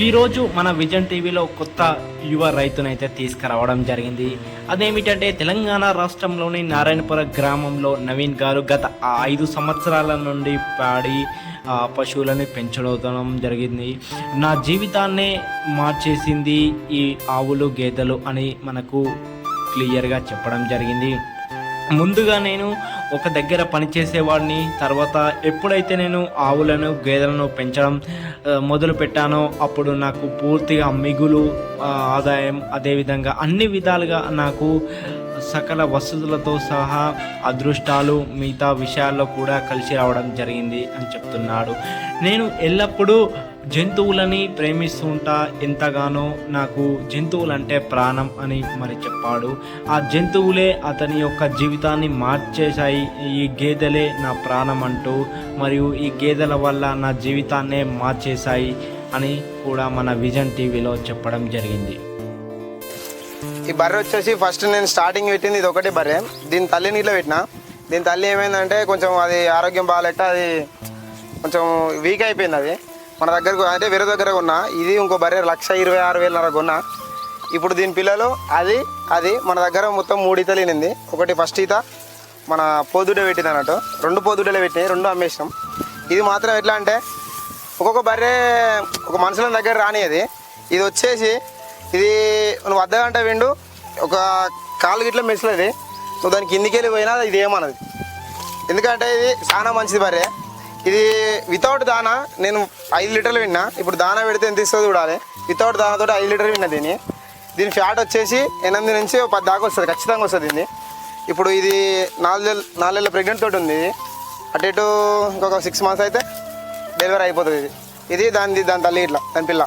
ఈరోజు మన విజన్ టీవీలో కొత్త యువ రైతునైతే తీసుకురావడం జరిగింది. అదేమిటంటే తెలంగాణ రాష్ట్రంలోని నారాయణపుర గ్రామంలో నవీన్ గారు గత ఐదు సంవత్సరాల నుండి పాడి ఆ, పశువులను పెంచడం జరిగింది. నా జీవితాన్నే మార్చేసింది ఈ ఆవులు గేదెలు అని మనకు క్లియర్గా చెప్పడం జరిగింది. ముందుగా నేను ఒక దగ్గర పనిచేసేవాడిని. తర్వాత ఎప్పుడైతే నేను ఆవులను గేదెలను పెంచడం మొదలు పెట్టానో అప్పుడు నాకు పూర్తిగా మిగులు ఆదాయం అదేవిధంగా అన్ని విధాలుగా నాకు సకల వసతులతో సహా అదృష్టాలు మిగతా విషయాల్లో కూడా కలిసి రావడం జరిగింది అని చెప్తున్నాడు. నేను ఎల్లప్పుడూ జంతువులని ప్రేమిస్తుంటా ఎంతగానో నాకు జంతువులంటే ప్రాణం అని మరి చెప్పాడు. ఆ జంతువులే అతని యొక్క జీవితాన్ని మార్చేశాయి. ఈ గేదెలే నా ప్రాణం అంటూ మరియు ఈ గేదెల వల్ల నా జీవితాన్నే మార్చేశాయి అని కూడా మన విజన్ టీవీలో చెప్పడం జరిగింది. ఈ బర్రె వచ్చేసి ఫస్ట్ నేను స్టార్టింగ్ పెట్టింది ఇది ఒకటే బర్రె. దీని తల్లిని ఇట్లా పెట్టిన. దీని తల్లి ఏమైందంటే కొంచెం అది ఆరోగ్యం బాగాలెట్ట అది కొంచెం వీక్ అయిపోయింది అది. మన దగ్గరకు అంటే వేరే దగ్గర కొన్నా. ఇది ఇంకో బర్రె లక్ష ఇరవై ఆరు వేలన్నర కొన్నా. ఇప్పుడు దీని పిల్లలు అది అది మన దగ్గర మొత్తం మూడు ఈతలు లేనింది ఒకటి ఫస్ట్ ఈత మన పోదుడే పెట్టింది అన్నట్టు. రెండు పోదుడలే పెట్టినాయి రెండు అమ్మేసినాం. ఇది మాత్రం ఎట్లా అంటే ఒక్కొక్క బర్రె ఒక మనుషుల దగ్గర రానియది. ఇది వచ్చేసి ఇది నువ్వు అర్ధ గంట విండు. ఒక కాలు గిట్ల మెసలేదు నువ్వు దానికి కిందికి వెళ్ళి పోయినా ఇది ఏమన్నది ఎందుకంటే ఇది చాలా మంచిది బర్రె ఇది వితౌట్ దానా నేను ఐదు లీటర్లు విన్నా. ఇప్పుడు దానా పెడితే ఎంత ఇస్తుందో చూడాలి. వితౌట్ దానాతో ఐదు లీటర్లు విన్నా దీన్ని. దీని ఫ్యాట్ వచ్చేసి ఎనిమిది నుంచి ఒక పది దాకా వస్తుంది ఖచ్చితంగా వస్తుంది దీన్ని. ఇప్పుడు ఇది నాలుగు నాలుగేళ్ళ ప్రెగ్నెంట్ తోటి ఉంది. అటు ఇటు ఇంకొక సిక్స్ మంత్స్ అయితే డెలివరీ అయిపోతుంది ఇది. ఇది దాని దాని తల్లి ఇట్లా దాని పిల్ల.